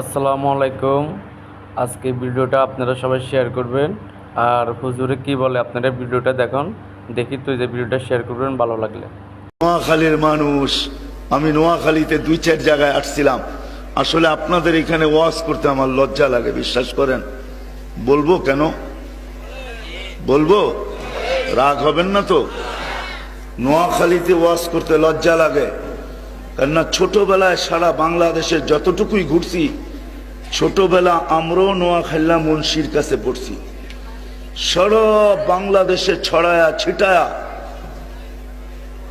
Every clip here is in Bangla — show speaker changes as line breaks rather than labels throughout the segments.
আসসালামু আলাইকুম। আজকে ভিডিওটা আপনারা সবাই শেয়ার করবেন। আর হুজুরে কি বলে আপনারা ভিডিওটা দেখুন। দেখি তো যে ভিডিওটা শেয়ার করবেন, ভালো লাগলে।
নোয়াখালীর মানুষ, আমি নোয়াখালীতে দুই চার জায়গায় আসছিলাম। আসলে আপনাদের এখানে ওয়াজ করতে আমার লজ্জা লাগে, বিশ্বাস করেন। বলব কেন? বলব? রাগ হবেন না তো? নোয়াখালীতে ওয়াজ করতে লজ্জা লাগে। কেননা ছোটবেলায় সারা বাংলাদেশের যতটুকুই ঘুরছি, ছোটবেলা আমরাও নোয়াখাল্লা মুন্সির কাছে পড়ছি। সারা বাংলাদেশে ছড়ায়া ছিটায়া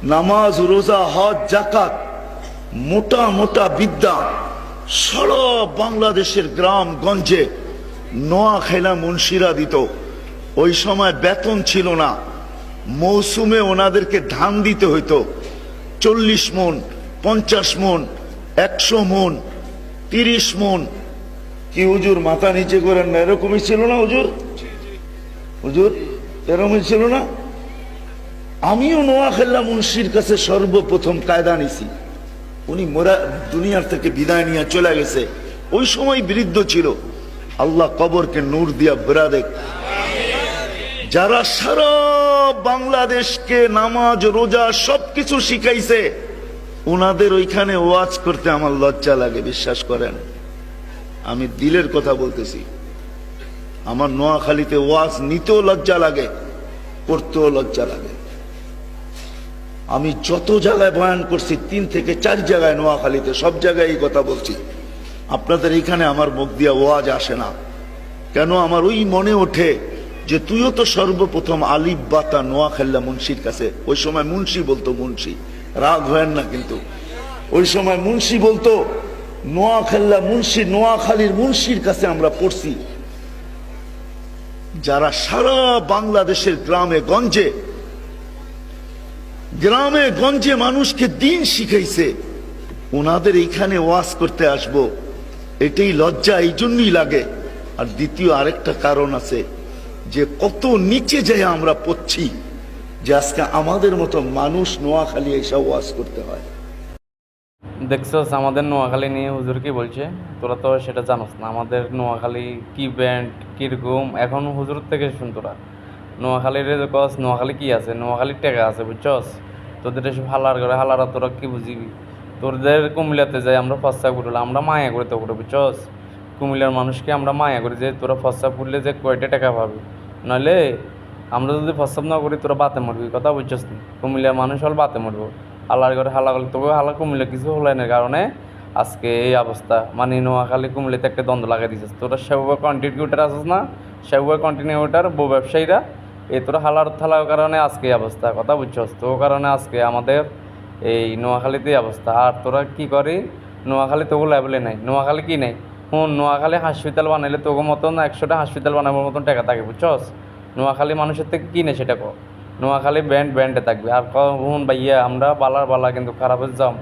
নামাজ, রোজা, হজ জাকাত মোটা মোটা বিদ্যা সারা বাংলাদেশের গ্রাম গঞ্জে নোয়া খেলা মুন্সিরা দিত। ওই সময় বেতন ছিল না। মৌসুমে ওনাদেরকে ধান দিতে হইতো। চল্লিশ মন পঞ্চাশ মন, একশো মন, তিরিশ মন। কি হুজুর, মাথা নিচে করেন না? এরকমই ছিল না হুজুর? হুজুর, এরকমই ছিল না? আমিও নোয়াখাল্লা মুন্সির কাছে সর্বপ্রথম কায়দা নিছি। উনি মোরা দুনিয়ার থেকে বিদায় নিয়ে চলে গেছে। ওই সময় বৃদ্ধ ছিল। আল্লাহ কবরকে নূর দিয়া ভরা দেখ। যারা সারা বাংলাদেশকে নামাজ, রোজা সবকিছু শিখাইছে ওনাদের ওইখানে ওয়াজ করতে আমার লজ্জা লাগে, বিশ্বাস করেন। আমি দিলের কথা বলতেছি। আমার নোয়াখালীতে ওয়াজ নিতেও লজ্জা লাগে করতেও লজ্জা লাগে। আমি যত জায়গায় বয়ান করছি, তিন থেকে চার জায়গায় নোয়াখালীতে, সব জায়গায় এই কথা বলছি। আপনাদের এখানে আমার মুখ দিয়া ওয়াজ আসে না। কেন আমার ওই মনে ওঠে যে তুইও তো সর্বপ্রথম আলিফ বাতা নোয়াখাল্লা মুন্সির কাছে। ওই সময় মুন্সি বলতো মুন্সি। রাগ হয় না কিন্তু। ওই সময় মুন্সি বলতো, নোয়াখাল্লা মুন্সি, নোয়াখালীর মুন্সির কাছে আমরা পড়ছি। যারা সারা বাংলাদেশের গ্রামে, গঞ্জে গ্রামে, গঞ্জে মানুষকে দিন শিখাইছে, ওনাদের এইখানে ওয়াজ করতে আসব। এটাই লজ্জা, এই জন্যই লাগে। আর দ্বিতীয় আরেকটা কারণ আছে যে, কত নিচে যায় আমরা পড়ছি যে আজকে আমাদের মতো মানুষ নোয়াখালী এসব ওয়াজ করতে হয়।
দেখছস, আমাদের নোয়াখালী নিয়ে হুজুর কি বলছে? তোরা তো সেটা জানোস না, আমাদের নোয়াখালী কি ব্যান্ড, কীরকম, এখন হুজুর থেকে শুন তোরা। নোয়াখালীর কস, নোয়াখালী কি আছে? নোয়াখালীর টাকা আছে, বুঝছস? তোদের এসব হালার করে হালারা তোরা কি বুঝিবি? তোদের কুমিল্লাতে যাই আমরা ফসা করলে আমরা মায়া করে তো করে বুঝছস? কুমিল্লার মানুষকে আমরা মায়া করি যে তোরা ফসা করলে যে কয়টা টাকা পাবি? নইলে আমরা যদি ফসাব না করি, তোরা বাতে মরবি। কথা বুঝছস না? কুমিল্লার মানুষ হল বাতে মরবো। হালার করে হালা করলে তোকে হালা, কুমিল্লা কিছু হলো না কারণে আজকে এই অবস্থা। মানে নোয়াখালী কুমিল্লাতে একটা দ্বন্দ্ব লাগাই দিছিস। তোরা সেভাবে কন্টিনিউটার আসিস না? সেভাবে কন্টিনিউটার বউ ব্যবসায়ীরা এই তোরা হালার থালার কারণে আজকে এই অবস্থা। কথা বুঝছস? তো কারণে আজকে আমাদের এই নোয়াখালীতে এই অবস্থা। আর তোরা কি করি? নোয়াখালী তোকে লেভেলে নাই। নোয়াখালী কি নেই? হুম নোয়াখালী হসপিটাল বানাইলে তোকে মতন একশোটা হসপিটাল বানাবার মতন টাকা থাকে, বুঝছস? নোয়াখালী মানুষের থেকে কিনে সেটা কর নোয়াখালী ব্যান্ড, ব্যান্ডে থাকবে। আর হুন ভাইয়া আমরা বালার বালা কিন্তু খারাপ হয়ে যাম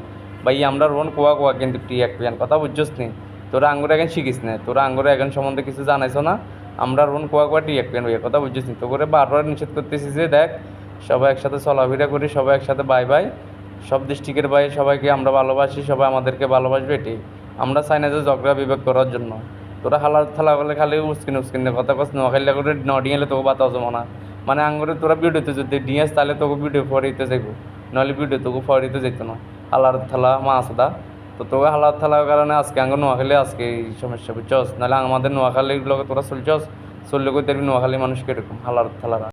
ভাইয়া আমরা রোন কোয়া কোয়া কিন্তু টি পিয়ান। কথা বুঝছস নি? তোরা আঙ্গুরে এখন শিখিস না। তোরা আঙ্গুরে এখন সম্বন্ধে কিছু জানাইছো না? আমরা রোন কোয়া কোয়া টি এক পিয়ান ভাইয়া কথা বুঝছিস নি? তো করে বারবার নিষেধ করতেছি যে দেখ, সবাই একসাথে চলাফেরা করি, সবাই একসাথে বাই বাই। সব ডিস্ট্রিক্টের ভাই সবাইকে আমরা ভালোবাসি, সবাই আমাদেরকে ভালোবাসবে এটি আমরা চাই না যে ঝগড়া বিবেক করার জন্য। তোরা হালার থালা বলে খালি উস্কিন উস্কিন কথা কস নোয়াখাইলে করে ন ডিঙালে তোকে বাতাও জমা না। মানে আঙ্গুরে তোরা ভিডিওতে যদি ডিঙাস তাহলে তোকে ভিডিও ফরিতে যাইব। নাহলে ভিডিও তোকে ফরিতে যেত না। হালার থালা মাছ দা। তো তোকে হালার থালার কারণে আজকে আঙ্গুর নোয়াখালী আজকে এই সমস্যা বুঝছস? নাহলে আমাদের নোয়াখালীর লোক তোরা চলছস, চললে কই দেখবি নোয়াখালী মানুষকে এরকম হালার থালারা